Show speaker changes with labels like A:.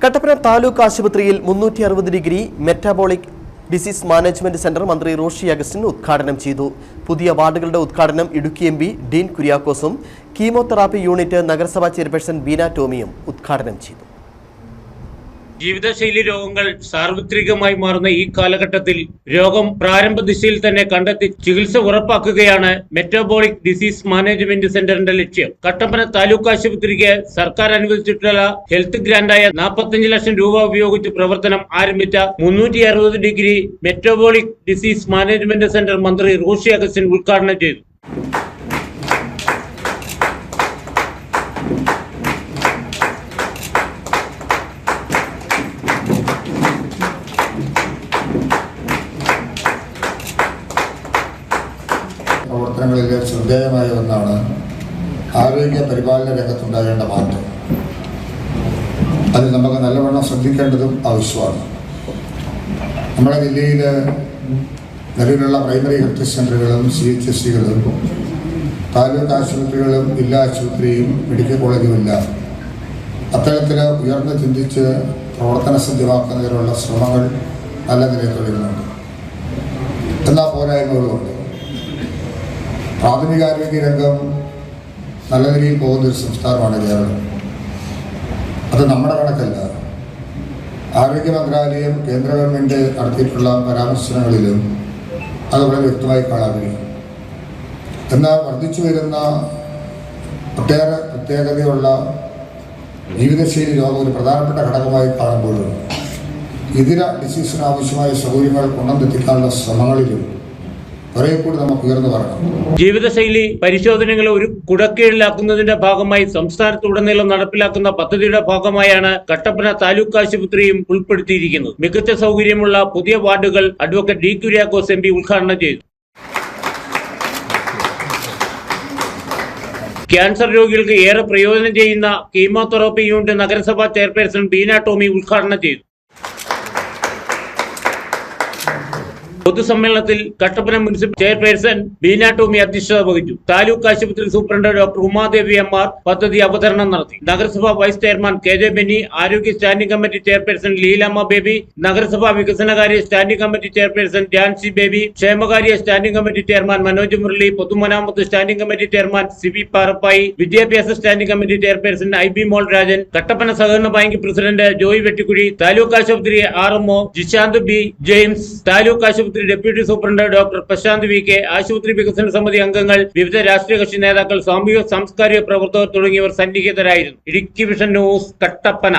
A: കട്ടപ്പന താലൂക്ക് ആശുപത്രിയിൽ മുന്നൂറ്റി അറുപത് degree metabolic disease management centre മന്ത്രി റോഷി അഗസ്റ്റിൻ ഉദ്ഘാടനം ചെയ്തു. പുതിയ വാർഡുകളുടെ ഉദ്ഘാടനം ഇടുക്കി എം പി ഡീൻ കുര്യാക്കോസും കീമോതെറാപ്പി യൂണിറ്റ് നഗരസഭാ ചെയർപേഴ്സൺ ബീന ടോമിയും ഉദ്ഘാടനം ചെയ്തു.
B: ജീവിതശൈലി രോഗങ്ങൾ സാർവത്രികമായി മാറുന്ന ഈ കാലഘട്ടത്തിൽ രോഗം പ്രാരംഭ ദിശയിൽ തന്നെ കണ്ടെത്തി ചികിത്സ ഉറപ്പാക്കുകയാണ് മെറ്റബോളിക് ഡിസീസ് മാനേജ്മെന്റ് സെന്ററിന്റെ ലക്ഷ്യം. കട്ടപ്പന താലൂക്ക് ആശുപത്രിക്ക് സർക്കാർ അനുവദിച്ചിട്ടുള്ള ഹെൽത്ത് ഗ്രാന്റായ നാൽപ്പത്തഞ്ച് ലക്ഷം രൂപ ഉപയോഗിച്ച് പ്രവർത്തനം ആരംഭിച്ച മുന്നൂറ്റി അറുപത് degree metabolic disease management centre മന്ത്രി റോഷി അഗസ്റ്റിൻ ഉദ്ഘാടനം ചെയ്തു.
C: പ്രവർത്തനങ്ങളിൽ ശ്രദ്ധേയമായ ഒന്നാണ് ആരോഗ്യ പരിപാലന രംഗത്തുണ്ടാകേണ്ട മാറ്റം. അത് നമുക്ക് നല്ലവണ്ണം ശ്രദ്ധിക്കേണ്ടതും ആവശ്യമാണ്. നമ്മുടെ ജില്ലയിൽ നിലവിലുള്ള പ്രൈമറി ഹെൽത്ത് സെന്ററുകളും സി എച്ച് എസ് സികളും താലൂക്ക് ആശുപത്രികളും ജില്ലാ ആശുപത്രിയും മെഡിക്കൽ കോളേജുമില്ല. അത്തരത്തിൽ ഉയർന്ന് ചിന്തിച്ച് പ്രവർത്തന സജ്ജമാക്കുന്നതിനുള്ള ശ്രമങ്ങൾ നല്ല നിലയിൽ തുടരുന്നുണ്ട്. എല്ലാ പോരായ്മകളുമുണ്ട് പ്രാഥമികാരോഗ്യ രംഗം നല്ല നിലയിൽ പോകുന്ന ഒരു സംസ്ഥാനമാണ് കേരളം. അത് നമ്മുടെ കണക്കല്ല. ആരോഗ്യ മന്ത്രാലയം കേന്ദ്ര ഗവൺമെന്റ് നടത്തിയിട്ടുള്ള പരാമർശനങ്ങളിലും അത് വളരെ വ്യക്തമായി കാണാൻ കഴിയും. എന്നാൽ വർദ്ധിച്ചു വരുന്ന ഒട്ടേറെ പ്രത്യേകതയുള്ള ജീവിതശൈലി രോഗം ഒരു പ്രധാനപ്പെട്ട ഘടകമായി കാണുമ്പോഴും ഇതര ഡിസീസിന് ആവശ്യമായ സൗകര്യങ്ങൾ കൊണ്ടെത്തിക്കാനുള്ള ശ്രമങ്ങളിലും
B: ജീവിതശൈലി പരിശോധനകൾ ഒരു കുടക്കീഴിലാക്കുന്നതിന്റെ ഭാഗമായി സംസ്ഥാനത്തുടനീളം നടപ്പിലാക്കുന്ന പദ്ധതിയുടെ ഭാഗമായാണ് കട്ടപ്പന താലൂക്ക് ആശുപത്രിയും ഉൾപ്പെടുത്തിയിരിക്കുന്നത്. മികച്ച സൗകര്യമുള്ള പുതിയ വാർഡുകൾ advocate D Kuriakose M P ഉദ്ഘാടനം ചെയ്തു. ക്യാൻസർ രോഗികൾക്ക് ഏറെ പ്രയോജനം ചെയ്യുന്ന കീമോതെറാപ്പി യൂണിറ്റ് നഗരസഭാ ചെയർപേഴ്സൺ ബീന ടോമി ഉദ്ഘാടനം ചെയ്തു. പൊതുസമ്മേളനത്തിൽ കട്ടപ്പന മുനിസിപ്പൽ ചെയർപേഴ്സൺ ബീന ടോമി അധ്യക്ഷത വഹിച്ചു. താലൂക്ക് ആശുപത്രി superintendent doctor Umadevi M R പദ്ധതി അവതരണം നടത്തി. നഗരസഭാ vice chairman K J Benny ആരോഗ്യ standing committee chairperson Leelamma Baby നഗരസഭാ വികസനകാര്യ standing committee chairperson Jancy Baby ക്ഷേമകാര്യ standing committee chairman Manoj Murali പൊതുമരാമത്ത് standing committee chairman C V Parappayi വിദ്യാഭ്യാസ standing committee chairperson I B Mol Rajan Kattappana സഹകരണ bank president Joy Vettikuzhi taluk ആശുപത്രി R MO Jishanth B James taluk ആശുപത്രി deputy superintendent doctor Prashanth V K ആശുപത്രി വികസന സമിതി അംഗങ്ങൾ വിവിധ രാഷ്ട്രീയ കക്ഷി നേതാക്കൾ സാമൂഹിക സാംസ്കാരിക പ്രവർത്തകർ തുടങ്ങിയവർ സന്നിഹിതരായിരുന്നു. Idukki vision news Kattappana.